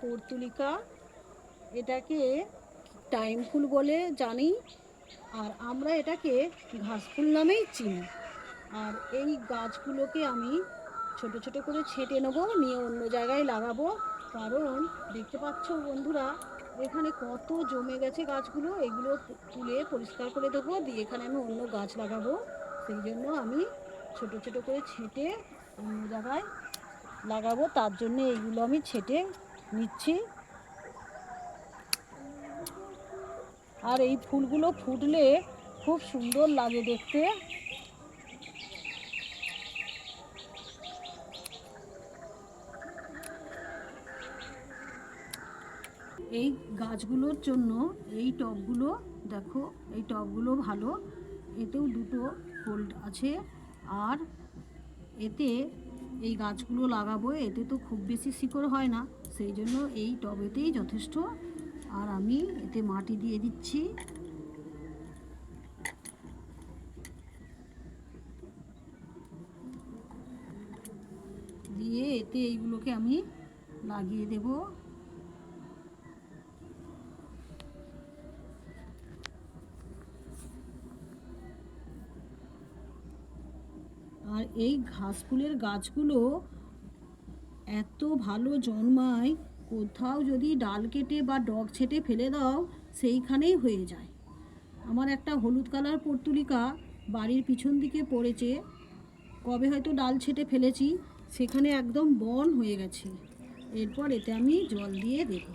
Portulaca, এটাকে time ফুল বলে জানি, আর আমরা এটাকে ঘাস ফুল নামেই চিনি। আর এই গাছগুলোকে আমি ছোট ছোট করে ছেটে নেব, নিয়ে অন্য জায়গায় লাগাবো। কারণ দেখতে পাচ্ছ বন্ধুরা, এখানে কত জমে গেছে গাছগুলো, এগুলো তুলে পরিষ্কার করে দেবো, দিয়ে এখানে আমি অন্য গাছ লাগাবো। সেই জন্য আমি ছোট ছোট করে ছেটে অন্য জায়গায় লাগাবো, তার জন্য এইগুলো আমি ছেটে নিচ্ছি। আর এই ফুলগুলো ফুটলে খুব সুন্দর লাগে দেখতে। এই গাছগুলোর জন্য এই টবগুলো, দেখো, এই টবগুলো ভালো। এতেও দুটো ফোল্ড আছে। আর এতে এই গাছগুলো লাগাবো, এতে তো খুব বেশি শিকড় হয় না। সেই জন্য এই টবেতেই যথেষ্ট। আর আমি এতে মাটি দিয়ে দিচ্ছি। দিয়ে এতে এইগুলোকে আমি লাগিয়ে দেব। আর এই ঘাস ফুলের গাছগুলো এত ভালো জন্মায়, কোথাও যদি ডাল কেটে বা ডগ ছেটে ফেলে দাও, সেইখানেই হয়ে যায়। আমার একটা হলুদ কালার পর্তুলিকা বাড়ির পিছন দিকে পড়েছে। কবে হয়তো ডাল ছেটে ফেলেছি, সেখানে একদম বন হয়ে গেছে। এরপর এতে আমি জল দিয়ে দেবো।